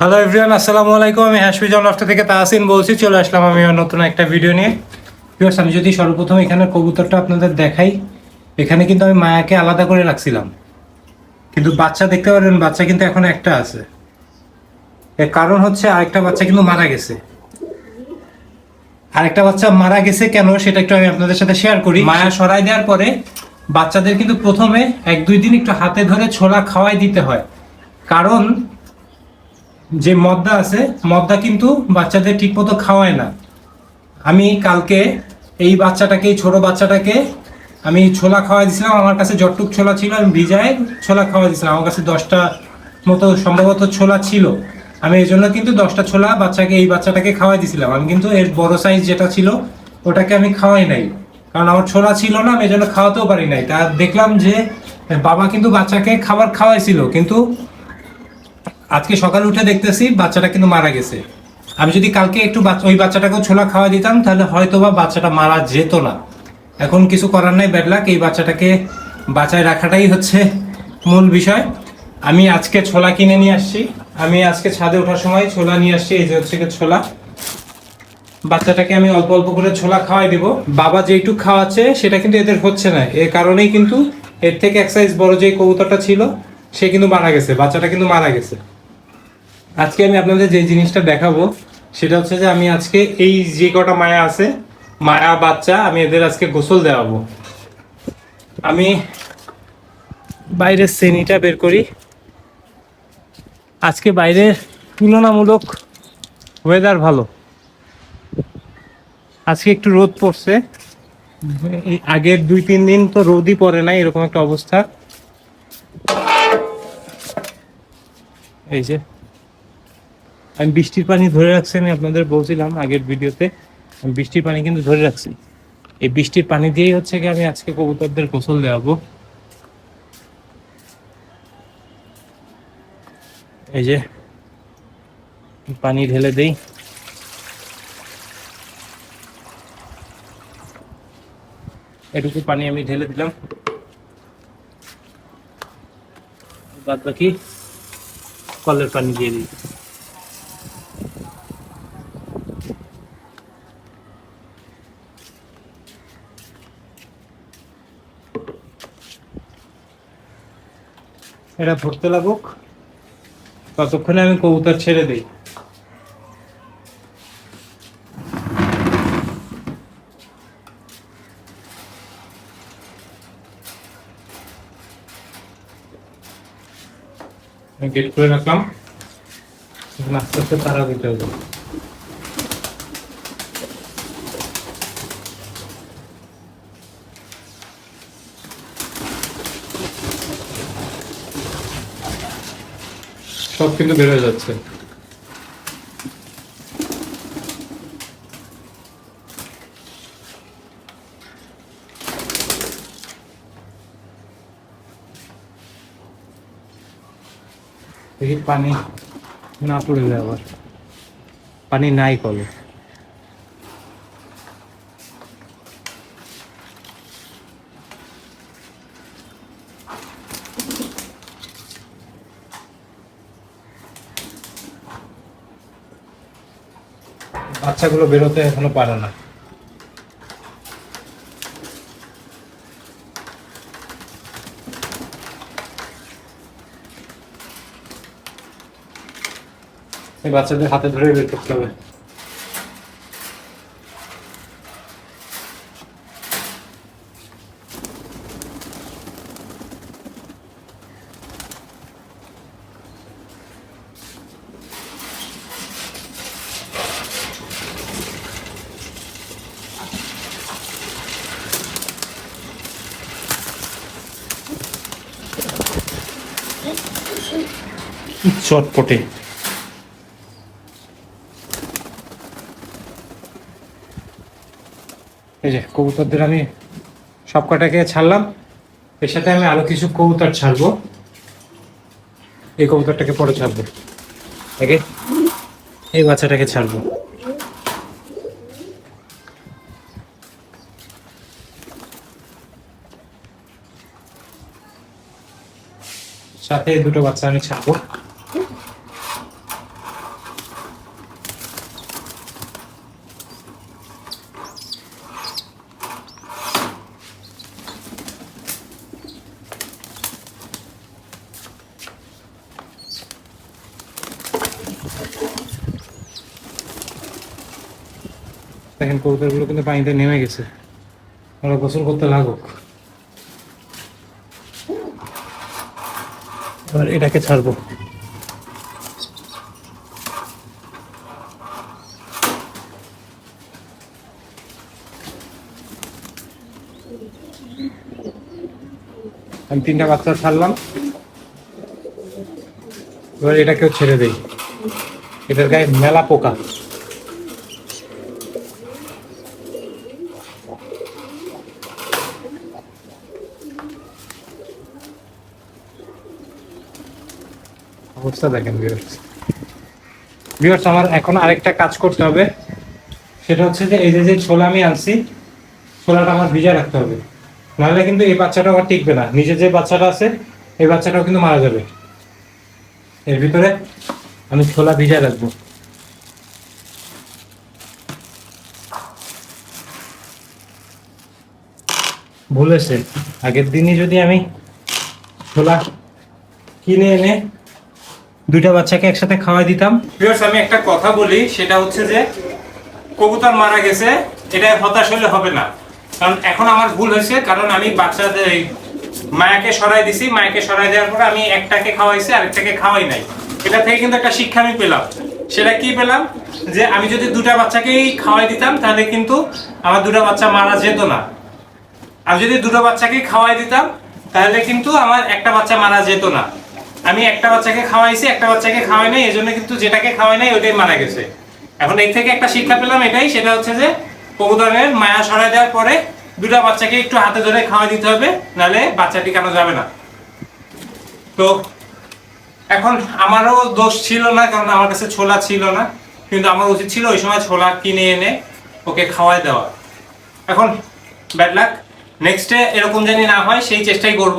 Hello everyone আসসালামু আলাইকুম। আমি হ্যাশমি জনলাফটা থেকে তাহসিন বলছি। চলে আসলাম আমি নতুন একটা ভিডিও নিয়ে। আমি যদি সর্বপ্রথম এখানে কবুতরটা আপনাদের দেখাই, এখানে কিন্তু আমি মায়াকে আলাদা করে রাখছিলাম। কিন্তু বাচ্চা দেখতে পারেন বাচ্চা কিন্তু এখন একটা আছে। এর কারণ হচ্ছে আরেকটা বাচ্চা কিন্তু মারা গেছে। আরেকটা বাচ্চা মারা গেছে কেন, সেটা একটু আমি আপনাদের সাথে শেয়ার করি। মায়া সরাই দেওয়ার পরে বাচ্চাদের কিন্তু প্রথমে এক দুই দিন একটু হাতে ধরে ছোলা খাওয়াই দিতে হয়। কারণ যে মদ্দা আছে, মদ্দা কিন্তু বাচ্চাদের ঠিকমতো খাওয়ায় না। আমি কালকে এই বাচ্চাটাকে, এই ছোট বাচ্চাটাকে আমি ছোলা খাওয়াই দিয়েছিলাম। আমার কাছে যতটুক ছোলা ছিল, আমি ভিজায় ছোলা খাওয়াই দিয়েছিলাম। আমার কাছে দশটা মতো সম্ভবত ছোলা ছিল। আমি এই জন্য কিন্তু দশটা ছোলা বাচ্চাকে, এই বাচ্চাটাকে খাওয়াই দিয়েছিলাম। আমি কিন্তু এর বড় সাইজ যেটা ছিল, ওটাকে আমি খাওয়াই নাই। কারণ আমার ছোলা ছিল না, আমি এই জন্য খাওয়াতেও পারি নাই। তা দেখলাম যে বাবা কিন্তু বাচ্চাকে খাবার খাওয়াইছিল, কিন্তু আজকে সকালে উঠে দেখতেছি বাচ্চাটা কিন্তু মারা গেছে। আমি যদি কালকে একটু ওই বাচ্চাটাকেও ছোলা খাওয়া দিতাম, তাহলে হয়তো বা বাচ্চাটা মারা যেত না। এখন কিছু করার নাই ব্যাডলাক এই বাচ্চাটাকে বাঁচায় রাখাটাই হচ্ছে মূল বিষয়। আমি আজকে ছোলা কিনে নিয়ে আসছি। আমি আজকে ছাদে ওঠার সময় ছোলা নিয়ে আসছি, এই যে হচ্ছে গিয়ে ছোলা। বাচ্চাটাকে আমি অল্প অল্প করে ছোলা খাওয়াই দিব। বাবা যেইটুক খাওয়াচ্ছে, সেটা কিন্তু এদের হচ্ছে না। এর কারণেই কিন্তু এর থেকে এক সাইজ বড় যে কবুতরটা ছিল, সে কিন্তু মারা গেছে, বাচ্চাটা কিন্তু মারা গেছে। আজকে আমি আপনাদের যে জিনিসটা দেখাবো, সেটা হচ্ছে যে আমি আজকে এই যে কটা মায়া আছে, মায়া বাচ্চা আমি এদের আজকে গোসল দেওয়াবো। আমি বাইরের শ্রেণীটা বের করি। আজকে বাইরের তুলনামূলক ওয়েদার ভালো। আজকে একটু রোদ পড়ছে। আগের দুই, তিন দিন তো রোদই পড়ে না এরকম একটা অবস্থা। এই যে আমি বৃষ্টির পানি ধরে রাখছি, আমি আপনাদের বলছিলাম আগের ভিডিওতে, আমি বৃষ্টির পানি কিন্তু ধরে রাখছি। এই বৃষ্টির পানি দিয়েই হচ্ছে কি আমি আজকে কবুতরদের গোসল দেওয়াবো। এই যে, পানি ঢেলে দেই। এটুকু পানি আমি ঢেলে দিলাম। বাদ বাকি কলের পানি দিয়ে দিই। এটা ভরতে লাগুক ততক্ষণে আমি কবুতর ছেড়ে দিই। গেট করে রাখলাম। আস্তে আস্তে তারা দিতে হবে। কিন্তু বের হয়ে যাচ্ছে পানি না পড়ে যায় আবার। পানি নাই কলে বাচ্চাগুলো বেরোতে এখনও পারে না। এই বাচ্চাদের হাতে ধরে বের করতে হবে। চটপটে। এই যে কবুতরদের আমি সব কটাকে ছাড়লাম। এর সাথে আমি আরও কিছু কবুতর ছাড়বো। এই কবুতরটাকে পরে ছাড়বো। একে এই বাচ্চাটাকে ছাড়বো। সাথে দুটো বাচ্চা আমি ছাড়বো। দেখেন, কবুতরগুলো কিন্তু পানিতে নেমে গেছে। ওরা গোসল করতে লাগুক। এবার এটাকে ছাড়বো। আমি তিনটা বাচ্চা ছাড়লাম। এবার এটাকেও ছেড়ে দিই। এটার গায়ে মেলা পোকা। অবস্থা দেখেন ভিউয়ার্স আমার এখন আরেকটা কাজ করতে হবে। সেটা হচ্ছে যে এই যে যে ছোলা আমি আনছি, ছোলাটা আমার ভিজা রাখতে হবে। নাহলে কিন্তু এই বাচ্চাটা আবার টিকবে না। নিচে যে বাচ্চাটা আছে, এই বাচ্চাটাও কিন্তু মারা যাবে। এর ভিতরে আমি ছোলা ভিজা রাখব। ভুলেছে আগের দিনই যদি আমি ছোলা কিনে এনে দুইটা বাচ্চাকে একসাথে খাওয়াই দিতাম। আমি একটা কথা বলি, সেটা হচ্ছে যে কবুতর মারা গেছে এটা হতাশ হলে হবে না। কারণ এখন আমার ভুল হয়েছে, কারণ আমি বাচ্চাদের মায়াকে সরাই দিছি, মায়াকে সরাই দেওয়ার পরে আমি একটাকে খাওয়াইছি, আরেকটাকে খাওয়াই নাই। এটা থেকে কিন্তু একটা শিক্ষা আমি পেলাম। সেটা কি পেলাম? যে আমি যদি দুটা বাচ্চাকেই খাওয়াই দিতাম, তাহলে কিন্তু আমার দুটা বাচ্চা মারা যেত না। আমি যদি দুটো বাচ্চাকে খাওয়াই দিতাম, তাহলে কিন্তু আমার একটা বাচ্চা মারা যেত না। আমি একটা বাচ্চাকে খাওয়াইছি, একটা বাচ্চাকে খাওয়াই নাই, এজন্য কিন্তু যেটাকে খাওয়াই নাই, ওইটাই মারা গেছে। এখন এই থেকে একটা শিক্ষা পেলাম এটাই, সেটা হচ্ছে যে কবুতরের মায়া সরাই দেওয়ার পরে দুটা বাচ্চাকে একটু হাতে ধরে খাওয়াই দিতে হবে, নাহলে বাচ্চাটি কেন যাবে না। তো এখন আমারও দোষ ছিল না, কারণ আমার কাছে ছোলা ছিল না। কিন্তু আমার উচিত ছিল ওই সময় ছোলা কিনে এনে ওকে খাওয়াই দেওয়া। এখন ব্যাড লাক নেক্সটে এরকম জানি না হয়, সেই চেষ্টাই করব।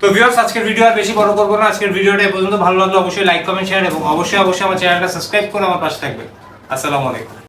তো ভিউয়ার্স আজকের ভিডিও আর বেশি বড় করব না। আজকের ভিডিওটা পর্যন্ত ভালো লাগল অবশ্যই লাইক কমেন্ট শেয়ার এবং অবশ্যই অবশ্যই আমার চ্যানেলটা সাবস্ক্রাইব করে আমার পাশে থাকবে আসসালামু আলাইকুম।